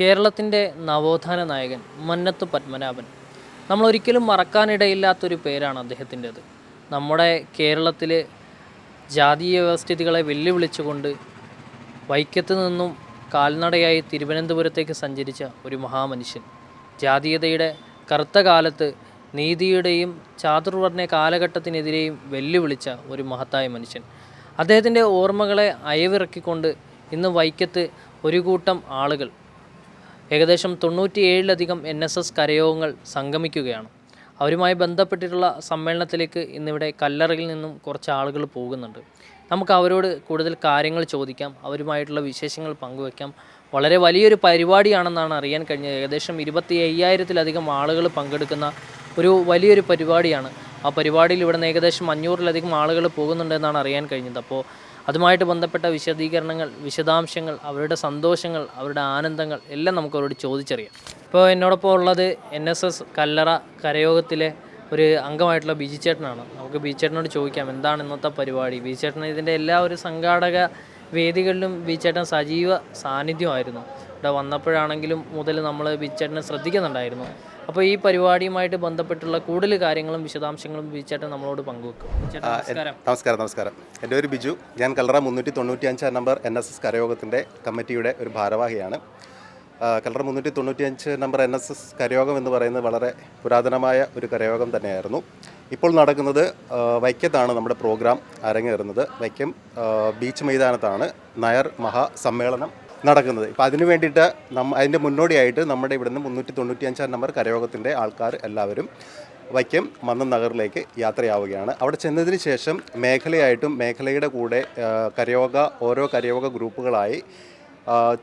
കേരളത്തിന്റെ നവോത്ഥാന നായകൻ മന്നത്ത് പത്മനാഭൻ. നമ്മൾ ഒരിക്കലും മറക്കാനിടയില്ലാത്തൊരു പേരാണ് അദ്ദേഹത്തിന്റെത്. നമ്മുടെ കേരളത്തിൽ ജാതീയ വ്യവസ്ഥിതികളെ വെല്ലുവിളിച്ചുകൊണ്ട് വൈക്കത്ത് നിന്നും കാൽനടയായി തിരുവനന്തപുരത്തേക്ക് സഞ്ചരിച്ച ഒരു മഹാമനുഷ്യൻ. ജാതീയതയുടെ കറുത്ത കാലത്ത് നീതിയുടെയും ചാതുർവർണ കാലഘട്ടത്തിനെതിരെയും വെല്ലുവിളിച്ച ഒരു മഹത്തായ മനുഷ്യൻ. അദ്ദേഹത്തിന്റെ ഓർമ്മകളെ അയവിറക്കിക്കൊണ്ട് ഇന്ന് വൈക്കത്ത് ഒരു കൂട്ടം ആളുകൾ ഏകദേശം തൊണ്ണൂറ്റിയേഴിലധികം എൻ എസ് എസ് കരയോഗങ്ങൾ സംഗമിക്കുകയാണ്. അവരുമായി ബന്ധപ്പെട്ടിട്ടുള്ള സമ്മേളനത്തിലേക്ക് ഇന്നിവിടെ കല്ലറയിൽ നിന്നും കുറച്ച് ആളുകൾ പോകുന്നുണ്ട്. നമുക്ക് അവരോട് കൂടുതൽ കാര്യങ്ങൾ ചോദിക്കാം അവരുമായിട്ടുള്ള വിശേഷങ്ങൾ പങ്കുവയ്ക്കാം വളരെ വലിയൊരു പരിപാടിയാണെന്നാണ് അറിയാൻ കഴിഞ്ഞത്. ഏകദേശം ഇരുപത്തി അയ്യായിരത്തിലധികം ആളുകൾ പങ്കെടുക്കുന്ന ഒരു വലിയൊരു പരിപാടിയാണ്. ആ പരിപാടിയിൽ ഇവിടെ നിന്ന് ഏകദേശം അഞ്ഞൂറിലധികം ആളുകൾ പോകുന്നുണ്ടെന്നാണ് അറിയാൻ കഴിഞ്ഞത്. അപ്പോൾ അതുമായിട്ട് ബന്ധപ്പെട്ട വിശദീകരണങ്ങൾ വിശദാംശങ്ങൾ അവരുടെ സന്തോഷങ്ങൾ അവരുടെ ആനന്ദങ്ങൾ എല്ലാം നമുക്ക് അവരോട് ചോദിച്ചറിയാം. ഇപ്പോൾ എന്നോടൊപ്പം ഉള്ളത് എൻ എസ് എസ് കല്ലറ കരയോഗത്തിലെ ഒരു അംഗമായിട്ടുള്ള ബിജി ചേട്ടനാണ്. നമുക്ക് ബിജി ചേട്ടനോട് ചോദിക്കാം എന്താണ് ഇന്നത്തെ പരിപാടി? ബിജി ചേട്ടൻ ഇതിന്റെ എല്ലാ ഒരു സംഘാടക വേദികളിലും ബിജി ചേട്ടൻ സജീവ സാന്നിധ്യമായിരുന്നു. ഇവിടെ വന്നപ്പോഴാണെങ്കിലും മുതൽ നമ്മൾ ബിച്ചേട്ടനെ ശ്രദ്ധിക്കുന്നുണ്ടായിരുന്നു. അപ്പോൾ ഈ പരിപാടിയുമായിട്ട് ബന്ധപ്പെട്ടുള്ള കൂടുതൽ കാര്യങ്ങളും വിശദാംശങ്ങളും ബിച്ചേട്ടൻ നമ്മളോട് പങ്കുവെക്കും. നമസ്കാരം. നമസ്കാരം എന്റെ ഒരു ബിജു. ഞാൻ കല്ലറ മുന്നൂറ്റി തൊണ്ണൂറ്റി അഞ്ചാം നമ്പർ എൻ എസ് എസ് കരയോഗത്തിന്റെ കമ്മിറ്റിയുടെ ഒരു ഭാരവാഹിയാണ്. കലറ കല്ലറ മുന്നൂറ്റി തൊണ്ണൂറ്റി അഞ്ച് നമ്പർ എൻ എസ് എസ് കരയോഗം എന്ന് പറയുന്നത് വളരെ പുരാതനമായ ഒരു കരയോഗം തന്നെയായിരുന്നു. ഇപ്പോൾ നടക്കുന്നത് വൈക്കത്താണ് നമ്മുടെ പ്രോഗ്രാം അരങ്ങേറുന്നത്. വൈക്കം ബീച്ച് മൈതാനത്താണ് നയർ മഹാസമ്മേളനം നടക്കുന്നത്. ഇപ്പോൾ അതിന് വേണ്ടിയിട്ട് നമ്മ അതിന്റെ മുന്നോടിയായിട്ട് നമ്മുടെ ഇവിടുന്ന് മുന്നൂറ്റി തൊണ്ണൂറ്റി അഞ്ചാം നമ്പർ കരയോഗത്തിന്റെ ആൾക്കാർ എല്ലാവരും വൈക്കം മന്നം നഗറിലേക്ക് യാത്രയാവുകയാണ്. അവിടെ ചെന്നതിന് ശേഷം മേഖലയായിട്ടും മേഖലയുടെ കൂടെ കരയോഗ ഓരോ കരയോഗ ഗ്രൂപ്പുകളായി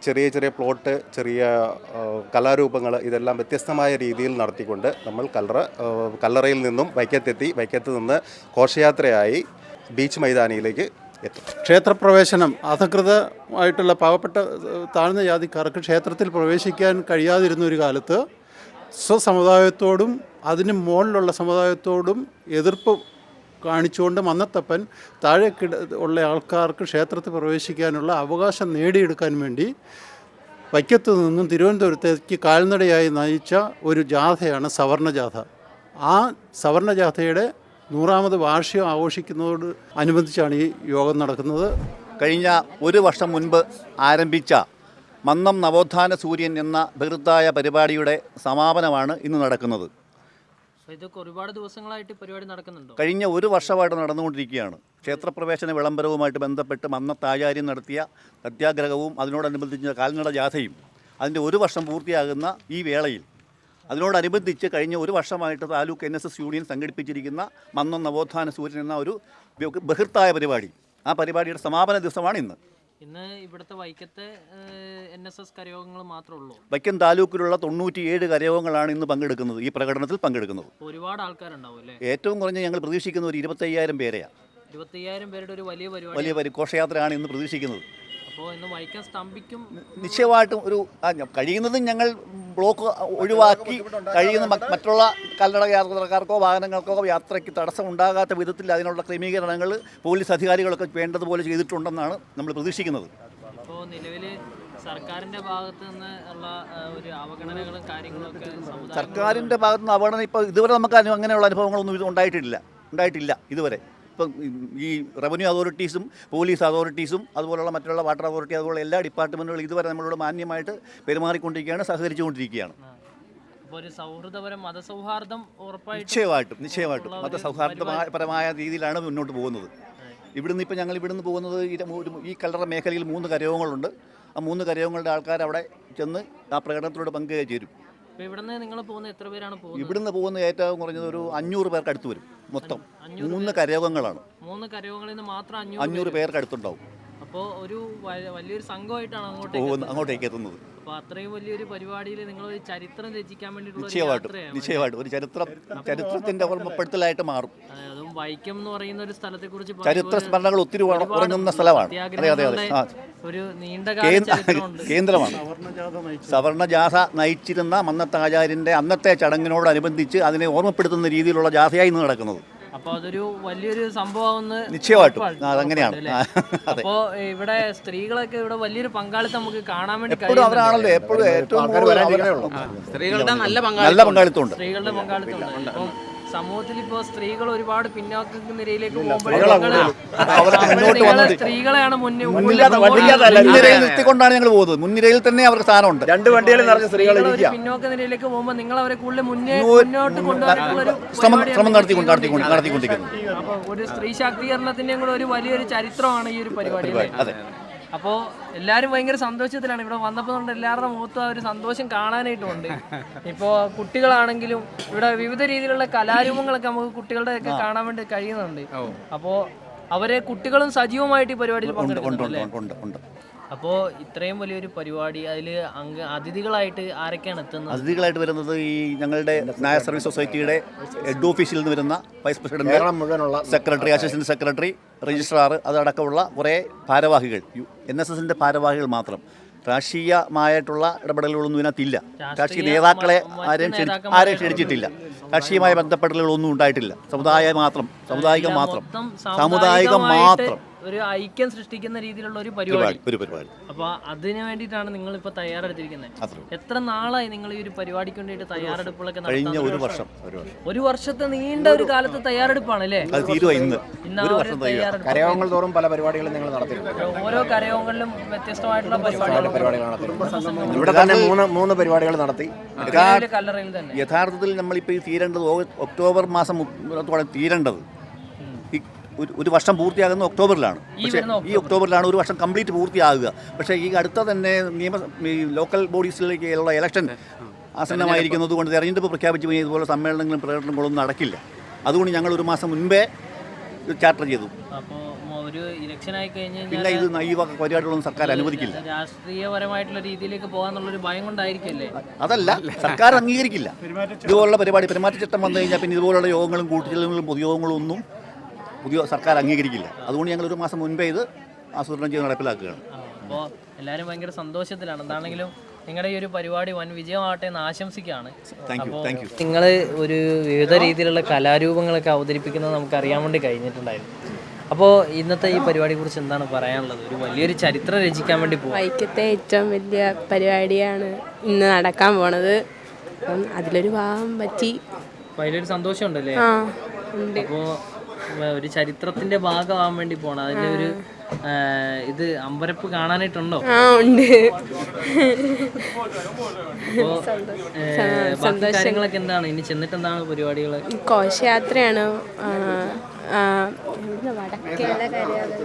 ചെറിയ ചെറിയ പ്ലോട്ട് ചെറിയ കലാരൂപങ്ങൾ ഇതെല്ലാം വ്യത്യസ്തമായ രീതിയിൽ നടത്തിക്കൊണ്ട് നമ്മൾ കല്ലറ കല്ലറയിൽ നിന്നും വൈക്കത്തെത്തി വൈക്കത്ത് നിന്ന് ഘോഷയാത്രയായി ബീച്ച് മൈതാനിയിലേക്ക് എത്തും ക്ഷേത്രപ്രവേശനം അധികൃതമായിട്ടുള്ള പാവപ്പെട്ട താഴ്ന്ന ജാതിക്കാർക്ക് ക്ഷേത്രത്തിൽ പ്രവേശിക്കാൻ കഴിയാതിരുന്ന ഒരു കാലത്ത് സ്വസമുദായത്തോടും അതിന് മുകളിലുള്ള സമുദായത്തോടും എതിർപ്പ് കാണിച്ചുകൊണ്ട് മന്നത്തപ്പൻ താഴെ ഉള്ള ആൾക്കാർക്ക് ക്ഷേത്രത്തിൽ പ്രവേശിക്കാനുള്ള അവകാശം നേടിയെടുക്കാൻ വേണ്ടി വൈക്കത്ത് നിന്നും തിരുവനന്തപുരത്തേക്ക് കാൽനടയായി നയിച്ച ഒരു ജാഥയാണ് സവർണജാഥ ആ സവർണ ജാഥയുടെ നൂറാമത് വാർഷികം ആഘോഷിക്കുന്നതോട് അനുബന്ധിച്ചാണ് ഈ യോഗം നടക്കുന്നത്. കഴിഞ്ഞ ഒരു വർഷം മുൻപ് ആരംഭിച്ച മന്നം നവോത്ഥാന സൂര്യൻ എന്ന ബൃഹത്തായ പരിപാടിയുടെ സമാപനമാണ് ഇന്ന് നടക്കുന്നത്. ഇതൊക്കെ ഒരുപാട് ദിവസങ്ങളായിട്ട് പരിപാടി നടക്കുന്നുണ്ടോ? കഴിഞ്ഞ ഒരു വർഷമായിട്ട് നടന്നുകൊണ്ടിരിക്കുകയാണ്. ക്ഷേത്രപ്രവേശന വിളംബരവുമായിട്ട് ബന്ധപ്പെട്ട് മന്നത്താചാര്യം നടത്തിയ സത്യാഗ്രഹവും അതിനോടനുബന്ധിച്ച കാൽനട ജാഥയും അതിന്റെ ഒരു വർഷം പൂർത്തിയാകുന്ന ഈ വേളയിൽ അതിനോടനുബന്ധിച്ച് കഴിഞ്ഞ ഒരു വർഷമായിട്ട് taluk N S S union സംഘടിപ്പിച്ചിരിക്കുന്ന Mannam നവോത്ഥാന സൂര്യൻ എന്ന ഒരു ബഹിർത്തായ പരിപാടി. ആ പരിപാടിയുടെ സമാപന ദിവസമാണ് ഇന്ന്. ഇന്ന് ഇവിടുത്തെ വൈക്കത്തെ എൻ എസ് എസ് കരയോഗങ്ങൾ മാത്രമേ ഉള്ളൂ. വൈക്കം താലൂക്കിലുള്ള തൊണ്ണൂറ്റിയേഴ് കരയോഗങ്ങളാണ് ഇന്ന് പങ്കെടുക്കുന്നത്. ഈ പ്രകടനത്തിൽ പങ്കെടുക്കുന്നത്. ഒരുപാട് ആൾക്കാരുണ്ടാവും അല്ലേ? ഏറ്റവും കുറഞ്ഞ ഞങ്ങൾ പ്രതീക്ഷിക്കുന്ന ഒരു ഇരുപത്തയ്യായിരം പേരെയാണ് ഇരുപത്തയ്യായിരം പേരുടെ ഒരു വലിയ പരിപാടി. വലിയ ഘോഷയാത്രയാണ് ഇന്ന് പ്രതീക്ഷിക്കുന്നത്. നിശ്ചയമായിട്ടും ഒരു കഴിയുന്നതും ഞങ്ങൾ ബ്ലോക്ക് ഒഴിവാക്കി കഴിയുന്ന മറ്റുള്ള കല്ലട യാത്രക്കാർക്കോ വാഹനങ്ങൾക്കോ യാത്രയ്ക്ക് തടസ്സം ഉണ്ടാകാത്ത വിധത്തിൽ അതിനുള്ള ക്രമീകരണങ്ങൾ പോലീസ് അധികാരികളൊക്കെ വേണ്ടതുപോലെ ചെയ്തിട്ടുണ്ടെന്നാണ് നമ്മൾ പ്രതീക്ഷിക്കുന്നത്. ഇപ്പോൾ നിലവിൽ സർക്കാരിന്റെ ഭാഗത്ത് നിന്നുള്ള ഒരു അവഗണനകളും കാര്യങ്ങളും ഒക്കെ സമുദായം സർക്കാരിന്റെ ഭാഗത്ത് അവഗണന ഇപ്പോൾ ഇതുവരെ നമുക്ക് അങ്ങനെയുള്ള അനുഭവങ്ങളൊന്നും ഇത് ഉണ്ടായിട്ടില്ല. ഉണ്ടായിട്ടില്ല ഇതുവരെ. ഇപ്പം ഈ റവന്യൂ അതോറിറ്റീസും പോലീസ് അതോറിറ്റീസും അതുപോലുള്ള മറ്റുള്ള വാട്ടർ അതോറിറ്റി അതുപോലെ എല്ലാ ഡിപ്പാർട്ട്മെന്റുകളും ഇതുവരെ നമ്മളോട് മാന്യമായിട്ട് പെരുമാറിക്കൊണ്ടിരിക്കുകയാണ് സഹകരിച്ചുകൊണ്ടിരിക്കുകയാണ്. ഒരു സൗഹൃദപരം മതസൗഹാർദ്ദം ഉറപ്പായിട്ട് നിശ്ചയമായിട്ടും നിശ്ചയമായിട്ടും. മതസൗഹാർദ്ദപരമായ രീതിയിലാണ് മുന്നോട്ട് പോകുന്നത്. ഇവിടുന്ന് ഇപ്പം ഞങ്ങൾ ഇവിടുന്ന് പോകുന്നത് ഈ കല്ലറ മേഖലയിൽ മൂന്ന് കരയോഗങ്ങളുണ്ട്. ആ മൂന്ന് കരയോഗങ്ങളുടെ ആൾക്കാർ അവിടെ ചെന്ന് ആ പ്രകടനത്തിലൂടെ പങ്കുചേരും ഇവിടുന്ന് നിങ്ങൾ പോകുന്ന എത്ര പേരാണ് പോകുന്നത്? ഇവിടുന്ന് പോകുന്ന ഏറ്റവും കുറഞ്ഞത് ഒരു അഞ്ഞൂറ് പേർക്ക് അടുത്ത് വരും മൊത്തം. മൂന്ന് കരയോഗങ്ങളാണ്. മൂന്ന് കരയോഗങ്ങളിൽ നിന്ന് മാത്രം അഞ്ഞൂറ് അഞ്ഞൂറ് പേർക്ക് അടുത്തുണ്ടാവും. അപ്പോൾ ഒരു വലിയൊരു സംഘമായിട്ടാണ് അങ്ങോട്ടേക്ക്. അങ്ങോട്ടേക്ക് എത്തുന്നത്. അപ്പോൾ അത്രയും വലിയൊരു പരിപാടിയിൽ നിങ്ങൾ ഒരു ചരിത്രം രചിക്കാൻ വേണ്ടിയിട്ടുള്ള ഒരു നിശ്ചയമായിട്ടും യാത്രയാണ്. നിശ്ചയമായിട്ടും. ഒരു ചരിത്രം ചരിത്രത്തിന്റെ ഓർമ്മപ്പെടുത്തലായിട്ട് മാറും. അതും വൈക്കം എന്ന് പറയുന്ന ഒരു സ്ഥലത്തെ കുറിച്ച് ചരിത്ര സ്മരണകൾ ഒത്തിരി ഉറങ്ങുന്ന സ്ഥലമാണ്. അതെ അതെ അതെ. ഒരു ചരിത്രമുണ്ട്. കേന്ദ്രമാണ്. സവർണ ജാഥ നയിച്ചിരുന്ന മന്നത്താചാര്യന്റെ അന്നത്തെ ചടങ്ങിനോടനുബന്ധിച്ച് അതിനെ ഓർമ്മപ്പെടുത്തുന്ന രീതിയിലുള്ള ജാഥയായി ഇന്ന് നടക്കുന്നത്. അപ്പൊ അതൊരു വലിയൊരു സംഭവം നിശ്ചയമായിട്ടും. അതങ്ങനെയാണ്. അപ്പോൾ അപ്പോ ഇവിടെ സ്ത്രീകളൊക്കെ ഇവിടെ വലിയൊരു പങ്കാളിത്തം നമുക്ക് കാണാൻ വേണ്ടി എപ്പോഴും. അവരാണല്ലോ എപ്പോഴും ഏറ്റവും കൂടുതൽ സ്ത്രീകളുടെ നല്ല പങ്കാളിത്തം പങ്കാളിത്തമുണ്ട്. സ്ത്രീകളുടെ പങ്കാളിത്തം സമൂഹത്തിൽ ഇപ്പോ സ്ത്രീകൾ ഒരുപാട് പിന്നോക്ക നിരയിലേക്ക് പോകുമ്പോൾ സ്ത്രീകളെയാണ് മുന്നിൽ മുൻനിരയിൽ നിർത്തിക്കൊണ്ടാണ് ഞങ്ങൾ പോകുന്നത്. മുൻനിരയിൽ തന്നെ അവർക്ക് സ്ഥാനമുണ്ട്. രണ്ട് വണ്ടികളിൽ നിറഞ്ഞ സ്ത്രീകൾ പിന്നോക്ക നിരയിലേക്ക് പോകുമ്പോൾ നിങ്ങൾ അവരെ കൂടുതൽ മുന്നേ മുന്നോട്ട് കൊണ്ടുവരാനുള്ള ഒരു ശ്രമം ശ്രമം നടത്തിക്കൊണ്ട് നടത്തിക്കൊണ്ട് നടത്തിക്കൊണ്ടിരിക്കുന്നു അപ്പൊ ഒരു സ്ത്രീ ശാക്തീകരണത്തിന്റെ കൂടെ ഒരു വലിയൊരു ചരിത്രമാണ് ഈ ഒരു പരിപാടി അതെ. അപ്പോൾ എല്ലാവരും ഭയങ്കര സന്തോഷത്തിലാണ്. ഇവിടെ വന്നപ്പോൾ കൊണ്ട് എല്ലാവരുടെ മുഖത്തും ആ ഒരു സന്തോഷം കാണാനായിട്ടുണ്ട്. ഇപ്പോൾ കുട്ടികളാണെങ്കിലും ഇവിടെ വിവിധ രീതിയിലുള്ള കലാരൂപങ്ങളൊക്കെ നമുക്ക് കുട്ടികളുടെ ഒക്കെ കാണാൻ വേണ്ടി കഴിയുന്നുണ്ട്. അപ്പോൾ അവരെ കുട്ടികളും സജീവമായിട്ട് ഈ പരിപാടിയിൽ പങ്കെടുക്കുന്നുണ്ട് അപ്പോൾ ഇത്രയും വലിയൊരു പരിപാടി അതിൽ അംഗ അതിഥികളായിട്ട് ആരൊക്കെയാണ് എത്തുന്നത്? അതിഥികളായിട്ട് വരുന്നത് ഈ ഞങ്ങളുടെ നായർ സർവീസ് സൊസൈറ്റിയുടെ ഹെഡ് ഓഫീസിൽ നിന്ന് വരുന്ന വൈസ് പ്രസിഡന്റ് മുഴുവനുള്ള സെക്രട്ടറി അസിസ്റ്റന്റ് സെക്രട്ടറി രജിസ്ട്രാർ അതടക്കമുള്ള കുറേ ഭാരവാഹികൾ. എൻ എസ് എസിന്റെ ഭാരവാഹികൾ മാത്രം. രാഷ്ട്രീയമായിട്ടുള്ള ഇടപെടലുകളൊന്നും ഇതിനകത്തില്ല. രാഷ്ട്രീയ നേതാക്കളെ ആരെയും ആരെയും ക്ഷണിച്ചിട്ടില്ല. രാഷ്ട്രീയമായ ബന്ധപ്പെടലുകളൊന്നും ഉണ്ടായിട്ടില്ല. സമുദായം മാത്രം സമുദായികം മാത്രം. സാമുദായികം മാത്രം. ഒരു ഐക്യം സൃഷ്ടിക്കുന്ന രീതിയിലുള്ള ഒരു പരിപാടി. ഒരു പരിപാടി. അപ്പൊ അതിന് വേണ്ടിയിട്ടാണ് നിങ്ങൾ ഇപ്പൊ തയ്യാറെടുത്തിരിക്കുന്നത് എത്ര നാളായി നിങ്ങൾ ഈ ഒരു പരിപാടിക്ക് വേണ്ടിയിട്ട് തയ്യാറെടുപ്പുകളൊക്കെ കഴിഞ്ഞ ഒരു വർഷം? ഒരു വർഷം. ഒരു വർഷത്തെ നീണ്ട ഒരു കാലത്ത് തയ്യാറെടുപ്പാണ് അല്ലേ കരയോഗങ്ങൾ തോറും പല പരിപാടികളും നിങ്ങൾ നടത്തിയിട്ടുണ്ട്. ഓരോ കരയോഗങ്ങളിലും വ്യത്യസ്തമായിട്ടുള്ള പരിപാടികൾ ഇവിടെ തന്നെ മൂന്ന് മൂന്ന് പരിപാടികൾ നടത്തി. വലിയ കല്ലറയിൽ തന്നെ. യഥാർത്ഥത്തിൽ നമ്മളിപ്പോൾ ഈ തീരേണ്ടത് ഒക്ടോബർ മാസം തീരേണ്ടത്. ഒരു ഒരു വർഷം പൂർത്തിയാകുന്ന ഒക്ടോബറിലാണ്. പക്ഷേ ഈ ഒക്ടോബറിലാണ് ഒരു വർഷം കംപ്ലീറ്റ് പൂർത്തിയാകുക. പക്ഷേ ഈ അടുത്ത തന്നെ നിയമ ഈ ലോക്കൽ ബോഡീസിലേക്കുള്ള ഇലക്ഷൻ ആസന്നമായിരിക്കുന്നത് കൊണ്ട് തെരഞ്ഞെടുപ്പ്. പ്രഖ്യാപിച്ചു കഴിഞ്ഞാൽ ഇതുപോലെ സമ്മേളനങ്ങളും പ്രകടനങ്ങളൊന്നും നടക്കില്ല. അതുകൊണ്ട് ഞങ്ങൾ ഒരു മാസം മുൻപേ ചാർട്ടർ ചെയ്തു. അപ്പോ ഒരു ഇലക്ഷൻ ആയി കഴിഞ്ഞാൽ പിന്നെ ഇത് പരിപാടികളൊന്നും സർക്കാർ അനുവദിക്കില്ല. രാഷ്ട്രീയപരമായിട്ടുള്ള രീതിയിലേക്ക് പോകാന്നുള്ളൊരു ഭയം കൊണ്ടായിരിക്കല്ലേ? അതല്ല സർക്കാർ അംഗീകരിക്കില്ല. ഇതുപോലുള്ള പരിപാടി പെരുമാറ്റച്ചട്ടം വന്നു കഴിഞ്ഞാൽ പിന്നെ ഇതുപോലുള്ള യോഗങ്ങളും കൂട്ടുചെലവുകളും പൊതുയോഗങ്ങളും ഒന്നും പുതിയ സർക്കാർ അംഗീകരിക്കില്ല. അതുകൊണ്ട് ഞങ്ങൾ ഒരു മാസം മുൻപേ ഇത് ആസൂത്രണം ചെയ്ത് നടപ്പിലാക്കുകയാണ്. അപ്പോൾ എല്ലാവരും ഭയങ്കര സന്തോഷത്തിലാണ്. എന്താണെങ്കിലും നിങ്ങളുടെ ഈ ഒരു പരിപാടി വൻ വിജയമാകട്ടെ എന്ന് ആശംസിക്കുകയാണ്. നിങ്ങൾ ഒരു വിവിധ രീതിയിലുള്ള കലാരൂപങ്ങളൊക്കെ അവതരിപ്പിക്കുന്നത് നമുക്ക് അറിയാൻ വേണ്ടി കഴിഞ്ഞിട്ടുണ്ടായിരുന്നു. അപ്പോൾ ഇന്നത്തെ ഈ പരിപാടിയെ കുറിച്ച് എന്താണ് പറയാനുള്ളത്? ഒരു വലിയൊരു ചരിത്രം രചിക്കാൻ വേണ്ടി പോകും വൈക്കത്തെ ഏറ്റവും വലിയ പരിപാടിയാണ് ഇന്ന് നടക്കാൻ പോണത്. അപ്പം അതിലൊരു ഭാഗം പറ്റി. വലിയൊരു അതിലൊരു സന്തോഷമുണ്ടല്ലേ? അപ്പോൾ ഒരു ചരിത്രത്തിന്റെ ഭാഗമാകാൻ വേണ്ടി പോണം. അതിന്റെ ഒരു ഇത് അമ്പരപ്പ് കാണാനായിട്ടുണ്ടോ? ആ ഉണ്ട്. ബാക്കി കാര്യങ്ങളൊക്കെ എന്താണ്? ഇനി ചെന്നിട്ട് എന്താണ് പരിപാടികൾ കോശയാത്രയാണ്? ആ, ആ, എവിടുന്നാ? വടക്കേല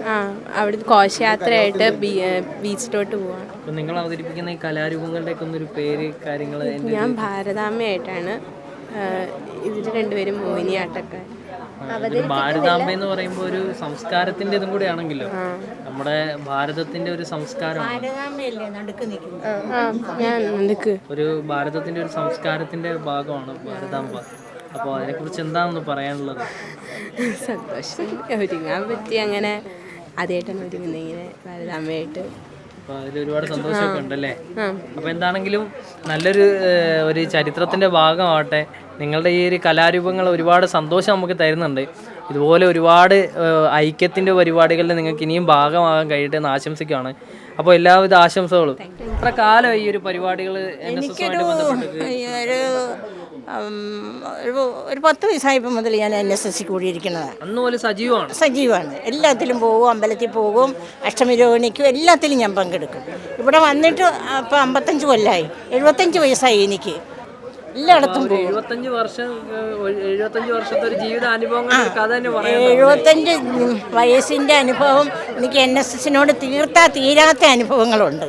ആ അവിടുന്ന് കോശയാത്രയായിട്ട് ബീ- ബീച്ചിലോട്ട് പോവാണ് നിങ്ങൾ അവതരിപ്പിക്കുന്ന ഈ കലാരൂപങ്ങളുടെയൊക്കെ ഒന്നൊരു പേര് കാര്യങ്ങൾ ഞാൻ ഭാരതാമ്മയായിട്ടാണ്. ഇതിന്റെ രണ്ടുപേരും മോഹിനിയാട്ടക്കാർ ഭാരതാംബ എന്ന് പറയുമ്പോൾ ഒരു സംസ്കാരത്തിന്റെ ഇതും കൂടി ആണെങ്കിലോ നമ്മുടെ ഭാരതത്തിന്റെ ഒരു സംസ്കാരം ഒരു ഭാരതത്തിന്റെ ഒരു സംസ്കാരത്തിന്റെ ഭാഗമാണ് ഭാരതാംബ. അപ്പോൾ അതിനെക്കുറിച്ച് എന്താണെന്ന് പറയാനുള്ളത്? സന്തോഷം. ഒരുങ്ങാൻ പറ്റി അങ്ങനെ ആദ്യമായിട്ടാണ് ഒരുങ്ങുന്നത് ഇങ്ങനെ ഒരുപാട് സന്തോഷമൊക്കെ ഉണ്ടല്ലേ? അപ്പൊ അപ്പോൾ എന്താണെങ്കിലും നല്ലൊരു ഒരു ചരിത്രത്തിന്റെ ഭാഗമാവട്ടെ. നിങ്ങളുടെ ഈ ഒരു കലാരൂപങ്ങൾ ഒരുപാട് സന്തോഷം നമുക്ക് തരുന്നുണ്ട്. ഇതുപോലെ ഒരുപാട് ഐക്യത്തിന്റെ പരിപാടികളിൽ നിങ്ങൾക്ക് ഇനിയും ഭാഗമാകാൻ കഴിയട്ടെ എന്ന് ആശംസിക്കുകയാണ്. അപ്പോൾ എല്ലാവിധ ആശംസകളും. എത്ര കാലം ഈ ഒരു പരിപാടികൾ ഒരു പത്ത് വയസ്സായപ്പോൾ മുതൽ ഞാൻ എൻ എസ് എസ് സി കൂടിയിരിക്കുന്നതാണ് അന്ന് പോലെ സജീവമാണ്. സജീവമാണ്. എല്ലാത്തിലും പോകും അമ്പലത്തിൽ പോകും അഷ്ടമി രോഹിണിക്കും എല്ലാത്തിലും ഞാൻ പങ്കെടുക്കും. ഇവിടെ വന്നിട്ട് അപ്പോൾ അമ്പത്തഞ്ച് കൊല്ലമായി എഴുപത്തഞ്ച് വയസ്സായി എനിക്ക്. എല്ലായിടത്തും പോകും. എഴുപത്തഞ്ച് വർഷം എഴുപത്തഞ്ച് വർഷത്തെ ഒരു ജീവിത അനുഭവങ്ങൾ കഥ തന്നെ പറയാം എഴുപത്തഞ്ച് വയസ്സിന്റെ അനുഭവം എനിക്ക് എൻ എസ് എസിനോട് തീർത്താ തീരാത്ത അനുഭവങ്ങളുണ്ട്.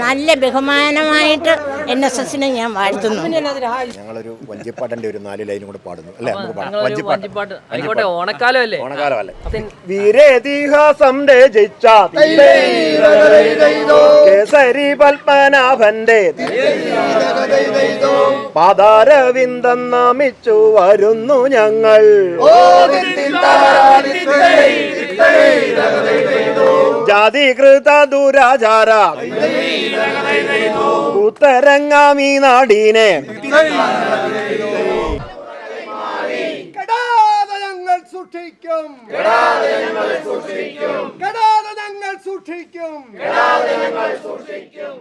നല്ല ബഹുമാനമായിട്ട് എൻ എസ് എസിനെ ഞാൻ വാഴ്ത്തുന്നു ഞങ്ങളൊരു വഞ്ചിപ്പാട്ടിന്റെ ഒരു നാല് ലൈനും കൂടെ പാടുന്നു അല്ലേ നമുക്ക് വഞ്ചിപ്പാട്ട് ആയിക്കോട്ടെ ഓണക്കാലം അല്ലേ ഓണക്കാലമല്ലേ അതിൻ- വീരേതിഹാസം രചിച്ച കേസരി പത്മനാഭന്റെ പാതാരവിന്ദം നമിച്ചു വരുന്നു ഞങ്ങൾ ജാതികൃത ദുരാചാര ഉത്തരങ്ങാം ഈ നാടിനെ സൂക്ഷിക്കും. സൂക്ഷിക്കും സൂക്ഷിക്കും സൂക്ഷിക്കും.